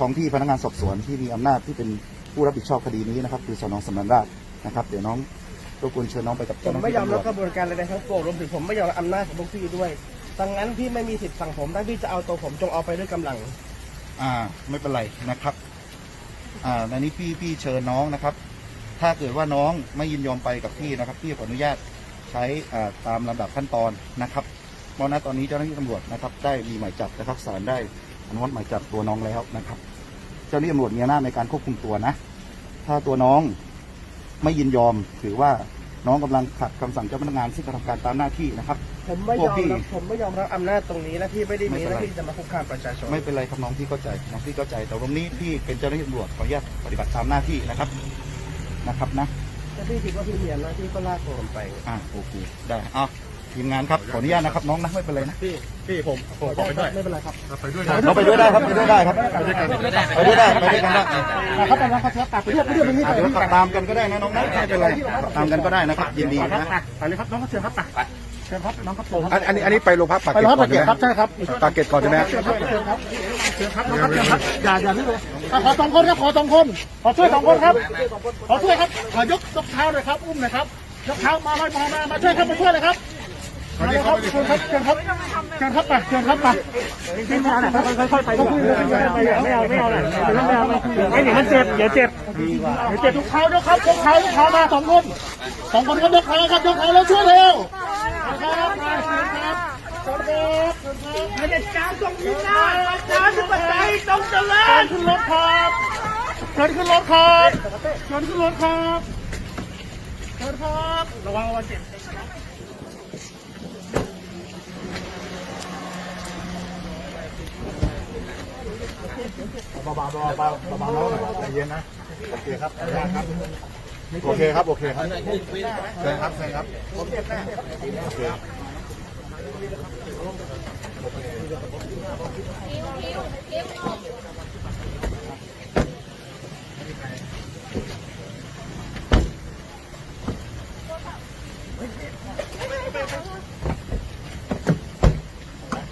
ท้องที่พนักงานสอบสวนที่มีอำนาจที่เป็นผู้รับผิดชอบคดีนี้นะครับ คือสนสำนักราชนะครับ เดี๋ยวน้องรบกวนเชิญน้องไปกับผเจ้ามหน้าไม่ที่ยอมตำรรัวบจกระบวนการใดๆทั้งปวงรวมถึงผมไม่ยอมรับอำนาจของพวกพี่ด้วยดังนั้นพี่ไม่มีสิทธิ์สั่งผมถ้าพี่จะเอาตัวผมจงเอาไปด้วยกำลัง อ่าไม่เป็นไรนะครับอ่าในนี้พี่พี่เชิญน้องนะครับ ถ้าเกิดว่าน้องไม่ยินยอมไปกับพี่นะครับ พี่ขออนุญาตใช้อ่าตามลำดับขั้นตอนนะครับเพราะณตอนนี้เจ้าหน้าที่ตำรวจนะครับ ได้มีหมายจับนะครับศาลได้ อนุมัติหมายจับตัวน้องแล้วนะครับ เจ้าหน้าที่ตำรวจมีอำนาจในการควบคุมตัวนะ ถ้าตัวน้องไม่ยินยอมถือว่าน้องกำลังขัดคำสั่งเจ้าพนักงานซึ่งกระทำการตามหน้าที่นะครับ ผมไม่ยอมพวกพี่รับผมไม่ยอมรับอำนาจตรงนี้และพี่ไม่ได้มีไม่หเป็นไรน้าที่จะมาคุกคามประชาชน ไม่เป็นไรครับน้องพี่เข้าใจน้องพี่เข้าใจ แต่ตรงนี้พี่เป็นเจ้าหน้าที่ตำรวจขออนุญาตปฏิบัติตามหน้าที่นะครับนะครับนะ ถ้าพี่คิดว่าพี่มีอำนาจพี่ก็ลากตัวผมไป อ่าโอเคได้เอา ทีมงานครับขออนุญาตนะครับน้องนะไม่เป็นไรนะพี่พี่ผมผมขอไปด้วยไม่เป็นไรครับไปด้วยเราไปด้วยได้ครับไปด้วยได้ครับไปด้วยกันไปด้วยได้ไปด้วยกันได้ครับแต่ละครับตักไปเรื่อยไปเรื่อยไปเรื่อยอะเดี๋ยวขับตามกันก็ได้นะน้องนะไม่เป็นไรขับตามกันก็ได้นะครับยินดีนะไปเลยครับน้องก็เชิญครับไปเชิญครับน้องครับผมอันอันนี้อันนี้ไปโรงพักปากไปเกร็ดร้อยก่อปานกเกใช่ร็ดไหมครับใช่ครับปากเกร็ดก่อนใช่ไหมเชิญครับเชิญครับเชิญครับน้องครับเชิญครับอย่าอย่านี่เลยขอสองคนครับขอสองคนขอช่วยสองคนครับขอช่วยครับขอยกยกเท้าหน่อยครับอุ้มหน่อยครับยกเท้ามามามามามาช่วยครับมาช่วยเลยครับมา เลยครับเชิญครับเชิญครับเชิญครับไปเชิญครับไปเชิญครับค่อยๆไปไม่เอาไม่เอาเลยไม่เอาไม่หนีมันเจ็บเดี๋ยวเจ็บเดี๋ยวเจ็บทุกเท้ายกครับยกเท้ายกเท้ามาสองคนสองคนครับยกเท้าครับยกเท้าแล้วช่วยเร็วครับมาเชิญครับเชิญครับเชิญครับเผด็จการทรงพินาศประชาธิปไตยทรงเจริเชิญญขึ้นรถครับเชิญขึ้นรถครับเชิญขึ้นรถครับเชิญครับระวังระวังเจ็บ เบาๆเบาๆเบาๆเบาๆน้องหใจเย็นนะโอเคครับขออครับโอเคครับโอเคครับเชิครับเชิครับผมเจ็บแน่โอเคคิวคิวคิว